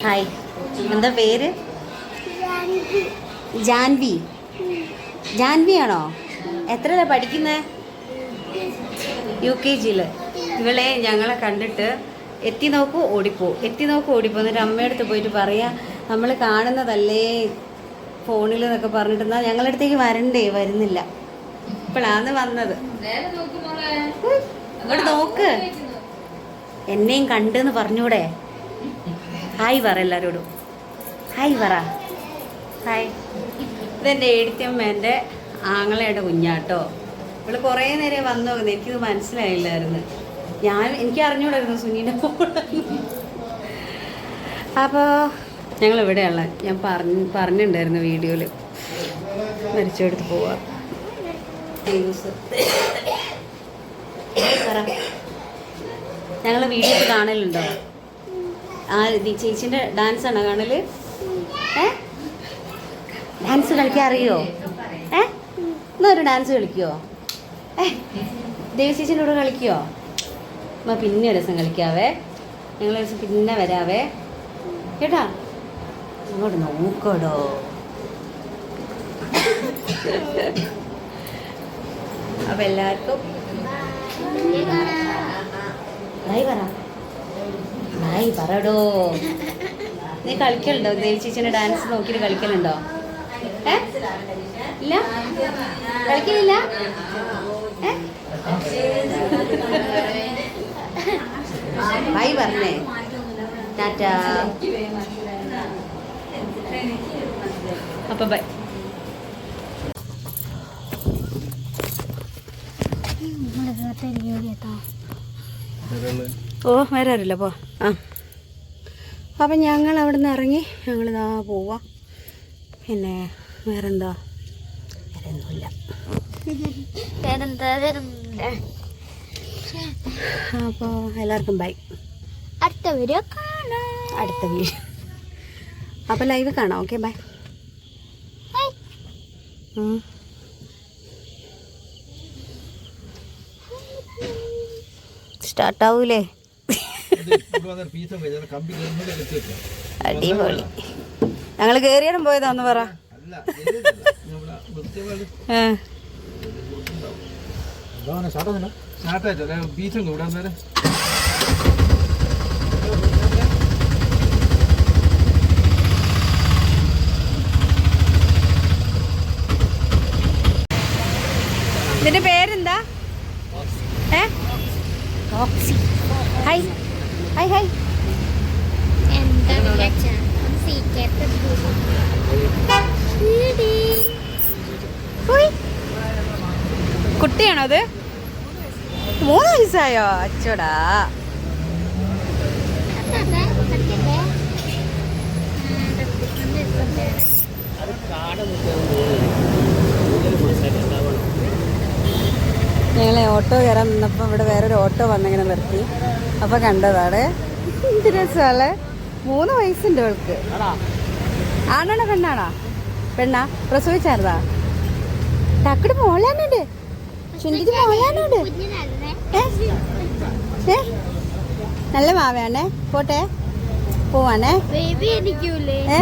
Hi എന്താ പേര്? ജാൻവി. ജാൻവി. ആണോ? എത്രയിലാ പഠിക്കുന്നത് യു കെ ജിയിൽ ഇവളെ ഞങ്ങളെ കണ്ടിട്ട് എത്തി നോക്കൂ ഓടിപ്പോ. എത്തി നോക്കൂ ഓടിപ്പോ. എന്നിട്ട് അമ്മയടുത്ത് പോയിട്ട് പറയാ നമ്മൾ കാണുന്നതല്ലേ ഫോണിൽ എന്നൊക്കെ പറഞ്ഞിട്ട് എന്നാ ഞങ്ങളുടെ അടുത്തേക്ക് വരണ്ടേ വരുന്നില്ല. ഇപ്പോഴാണ് വന്നത്. ഇങ്ങോട്ട് നോക്ക് എന്നെയും കണ്ടെന്ന് പറഞ്ഞൂടെ. ഹായ് പറ എല്ലാവരോടും ഹായ് പറ ഹായ് ഇതെന്റെ എഴുത്തിയമ്മേന്റെ ആങ്ങളയുടെ കുഞ്ഞാട്ടോ. ഇവിടെ കുറേ നേരം വന്നു. നോക്കുന്നത് എനിക്കിത് മനസ്സിലായില്ലായിരുന്നു. ഞാൻ എനിക്ക് അറിഞ്ഞൂടായിരുന്നു സുനീന്റെ അപ്പോൾ ഞങ്ങൾ ഇവിടെയുള്ള ഞാൻ പറഞ്ഞ് പറഞ്ഞിട്ടുണ്ടായിരുന്നു വീഡിയോയിൽ മരിച്ചെടുത്ത് പോവാ. ഞങ്ങൾ വീഡിയോ കാണലുണ്ടോ? ആ ദി ചേച്ചിന്റെ ഡാൻസ് ആണോ കാണൽ? ഏ? ഡാൻസ് കളിക്കാൻ അറിയോ? ഏ? ഇന്നൊരു ഡാൻസ് കളിക്കുവോ ഏ? ദേവി ചേച്ചിന്റെ കൂടെ കളിക്കുവോ അമ്മ പിന്നെ ഒരു ദിവസം കളിക്കാവേ. ഞങ്ങൾ ഒരു ദിവസം പിന്നെ വരാവേ. കേട്ടാ? അങ്ങോട്ട് നോക്കടോ. അപ്പം എല്ലാവർക്കും ബൈ പറ. ബൈ പറടോ. നീ കളിക്കലുണ്ടോ? ദേവി ഡാൻസ് നോക്കിയിട്ട് കളിക്കലുണ്ടോ? ഇല്ല? കളിക്കലില്ല? ബൈ പറഞ്ഞേ. ടാറ്റ. അപ്പൊ ബൈ. ഓ വരാറില്ല പോ. ആ. അപ്പം ഞങ്ങൾ അവിടെ നിന്ന് ഇറങ്ങി ഞങ്ങൾ ഇതാ പോവാം. പിന്നെ വേറെന്താ? വേറെ എന്താ അപ്പോൾ എല്ലാവർക്കും ബൈ. അടുത്ത വീഡിയോ കാണാം. അടുത്ത വീഡിയോ. അപ്പോൾ ലൈവ് കാണാം ഓക്കെ ബൈ. സ്റ്റാർട്ടാവൂലേ? അടിപൊളി. ഞങ്ങൾ കയറിയാലും പോയതാന്ന് പറ. ഇതിന്റെ പേരെന്താ? ഏ? ഓക്സി ഹായ് ഹായ് ഹായ് കുട്ടിയാണോ അത്? മൂന്ന് വയസ്സായോ? അച്ചോടാ. ഞങ്ങളെ ഓട്ടോ കയറാൻ നിന്നപ്പോൾ ഇവിടെ വേറൊരു ഓട്ടോ വന്നിങ്ങനെ നിർത്തി. അപ്പോൾ കണ്ടതാണ്. എന്ത് രസമല്ലേ മൂന്ന് വയസ്സുണ്ട് അവൾക്ക്. ആണാണോ പെണ്ണാണോ? പെണ്ണാ? പ്രസവിച്ചായിരുന്നാ? ടക്കട് മോളാനുണ്ട് ചുണ്ടിക്ക് മോളാനുണ്ട്? നല്ല മാവയാണേ പോട്ടെ. പോവാണേ. ഏ?